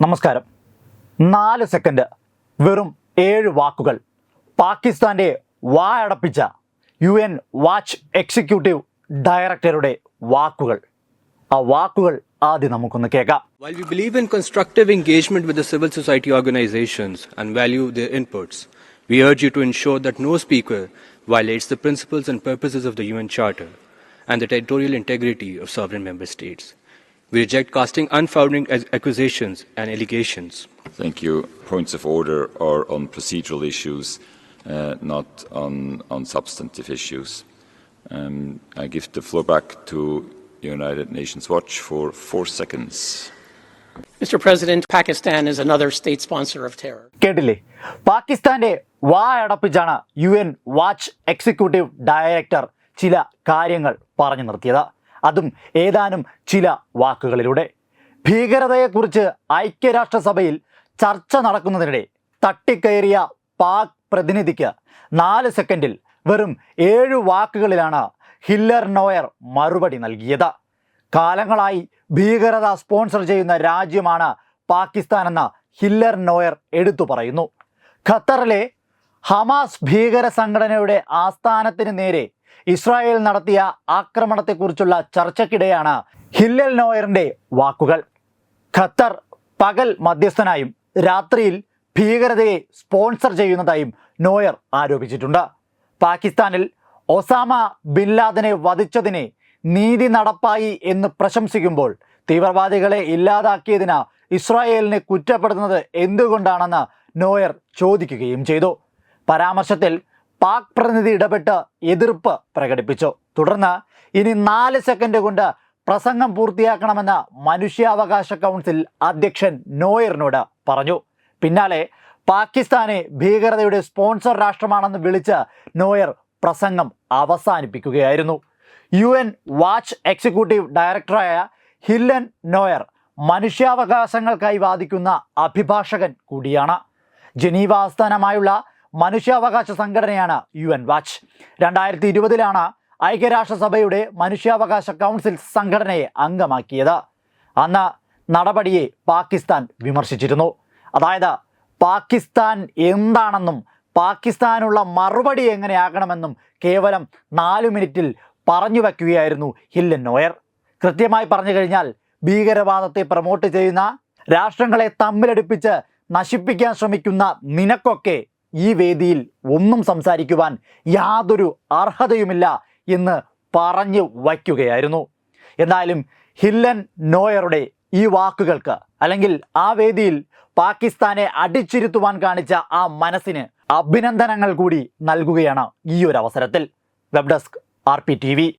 നമസ്കാരം നാല് സെക്കൻഡ് വെറും ഏഴ് വാക്കുകൾ പാകിസ്ഥാന്റെ വായടപ്പിച്ച യു എൻ വാച്ച് എക്സിക്യൂട്ടീവ് ഡയറക്ടറുടെ വാക്കുകൾ ആ വാക്കുകൾ ആദ്യം നമുക്കൊന്ന് കേൾക്കാം While we believe in constructive engagement with the civil society organizations and value their inputs, we urge you to ensure that no speaker violates the principles and purposes of the UN Charter and the territorial integrity of sovereign member states. We reject casting unfounded ac- accusations and allegations. Thank you. Points of order are on procedural issues, uh, not on, on substantive issues. Um, I give the floor back to United Nations Watch for four seconds. Mr. President, Pakistan is another state sponsor of terror. കേട്ടില്ലേ പാകിസ്ഥാന്റെ വായടപ്പിച്ചാണ് U N watch executive director ചില കാര്യങ്ങൾ പറഞ്ഞു നിർത്തിയത് അതും ഏതാനും ചില വാക്കുകളിലൂടെ. ഭീകരതയെക്കുറിച്ച് ഐക്യരാഷ്ട്രസഭയിൽ ചർച്ച നടക്കുന്നതിനിടെ തട്ടിക്കയറിയ പാക് പ്രതിനിധിക്ക് നാല് സെക്കൻഡിൽ വെറും ഏഴ് വാക്കുകളിലാണ് ഹില്ലർ നോയർ മറുപടി നൽകിയത്. കാലങ്ങളായി ഭീകരത സ്പോൺസർ ചെയ്യുന്ന രാജ്യമാണ് പാകിസ്ഥാൻ എന്ന ഹില്ലർ നോയർ എടുത്തു പറയുന്നു. ഖത്തറിലെ ഹമാസ് ഭീകര സംഘടനയുടെ ആസ്ഥാനത്തിന് നേരെ ഇസ്രായേൽ നടത്തിയ ആക്രമണത്തെക്കുറിച്ചുള്ള ചർച്ചയ്ക്കിടെയാണ് ഹില്ലൽ നോയറിന്റെ വാക്കുകൾ. ഖത്തർ പകൽ മധ്യസ്ഥനായും രാത്രിയിൽ ഭീകരതയെ സ്പോൺസർ ചെയ്യുന്നതായും നോയർ ആരോപിച്ചിട്ടുണ്ട്. പാകിസ്ഥാനിൽ ഒസാമ ബിൻ ലാദനെ വധിച്ചതിനെ നീതി നടപ്പായി എന്ന് പ്രശംസിക്കുമ്പോൾ തീവ്രവാദികളെ ഇല്ലാതാക്കിയതിന് ഇസ്രായേലിനെ കുറ്റപ്പെടുത്തുന്നത് എന്തുകൊണ്ടാണെന്ന് നോയർ ചോദിക്കുകയും ചെയ്തു. പരാമർശത്തിൽ പാക് പ്രതിനിധി ഇടപെട്ട് എതിർപ്പ് പ്രകടിപ്പിച്ചു. തുടർന്ന് ഇനി നാല് സെക്കൻഡ് കൊണ്ട് പ്രസംഗം പൂർത്തിയാക്കണമെന്ന് മനുഷ്യാവകാശ കൗൺസിൽ അധ്യക്ഷൻ നോയറിനോട് പറഞ്ഞു. പിന്നാലെ പാകിസ്ഥാനെ ഭീകരതയുടെ സ്പോൺസർ രാഷ്ട്രമാണെന്ന് വിളിച്ച് നോയർ പ്രസംഗം അവസാനിപ്പിക്കുകയായിരുന്നു. യു എൻ വാച്ച് എക്സിക്യൂട്ടീവ് ഡയറക്ടറായ ഹില്ലൻ നോയർ മനുഷ്യാവകാശങ്ങൾക്കായി വാദിക്കുന്ന അഭിഭാഷകൻ കൂടിയാണ്. ജനീവ ആസ്ഥാനമായുള്ള മനുഷ്യാവകാശ സംഘടനയാണ് യു എൻ വാച്ച്. രണ്ടായിരത്തി ഇരുപതിലാണ് ഐക്യരാഷ്ട്രസഭയുടെ മനുഷ്യാവകാശ കൗൺസിൽ സംഘടനയെ അംഗമാക്കിയത്. അന്ന് നടപടിയെ പാകിസ്ഥാൻ വിമർശിച്ചിരുന്നു. അതായത് പാകിസ്ഥാൻ എന്താണെന്നും പാകിസ്ഥാനുള്ള മറുപടി എങ്ങനെയാകണമെന്നും കേവലം നാലു മിനിറ്റിൽ പറഞ്ഞു വയ്ക്കുകയായിരുന്നു ഹില്ലൻ നോയർ. കൃത്യമായി പറഞ്ഞു കഴിഞ്ഞാൽ ഭീകരവാദത്തെ പ്രൊമോട്ട് ചെയ്യുന്ന രാഷ്ട്രങ്ങളെ തമ്മിലടുപ്പിച്ച് നശിപ്പിക്കാൻ ശ്രമിക്കുന്ന നിനക്കൊക്കെ ഈ വേദിയിൽ ഒന്നും സംസാരിക്കുവാൻ യാതൊരു അർഹതയുമില്ല എന്ന് പറഞ്ഞു വയ്ക്കുകയായിരുന്നു. എന്നാലും ഹില്ലൻ നോയറുടെ ഈ വാക്കുകൾക്ക് അല്ലെങ്കിൽ ആ വേദിയിൽ പാകിസ്ഥാനെ അടിച്ചിരുത്തുവാൻ കാണിച്ച ആ മനസ്സിന് അഭിനന്ദനങ്ങൾ കൂടി നൽകുകയാണ് ഈ ഒരു അവസരത്തിൽ. Web desk R P T V.